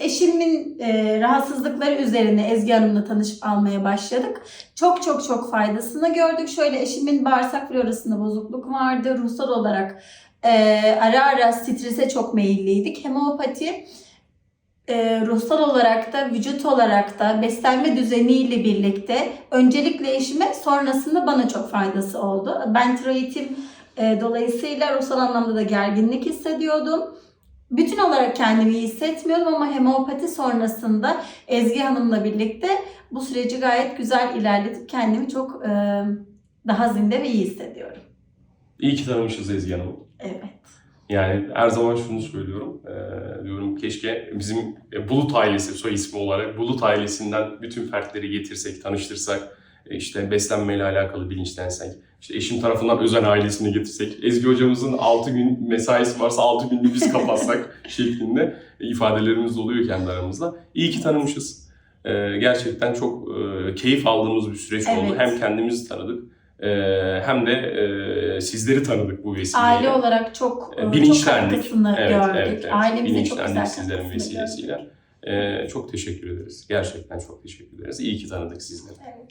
eşimin e, rahatsızlıkları üzerine Ezgi Hanım'la tanışıp almaya başladık. Çok çok çok faydasını gördük. Şöyle eşimin bağırsak florasında bozukluk vardı. Ruhsal olarak e, ara ara strese çok meyilliydik. Hemopati e, ruhsal olarak da vücut olarak da beslenme düzeniyle birlikte öncelikle eşime sonrasında bana çok faydası oldu. Ben tiroidim e, dolayısıyla ruhsal anlamda da gerginlik hissediyordum. Bütün olarak kendimi iyi hissetmiyordum ama hemopati sonrasında Ezgi Hanım'la birlikte bu süreci gayet güzel ilerletip kendimi çok e, daha zinde ve iyi hissediyorum. İyi ki tanımışız Ezgi Hanım'ı. Evet. Yani her zaman şunu söylüyorum. Ee, diyorum keşke bizim e, Bulut ailesi soy ismi olarak Bulut ailesinden bütün fertleri getirsek, tanıştırsak, e, işte beslenmeyle alakalı bilinçlensek, işte eşim tarafından özen ailesini getirsek, Ezgi hocamızın 6 gün mesaisi varsa 6 günlük biz kapatsak şeklinde ifadelerimiz oluyor kendi aramızda. İyi ki tanımışız. Ee, gerçekten çok e, keyif aldığımız bir süreç oldu. Evet. Hem kendimizi tanıdık e, hem de e, sizleri tanıdık bu vesileyle. Aile olarak çok E, çok bilinçlendik. katkısını Evet, gördük. evet, evet. Ailemize çok güzel sizlerin vesilesiyle. gördük. Çok teşekkür ederiz. Gerçekten çok teşekkür ederiz. İyi ki tanıdık sizleri. Evet.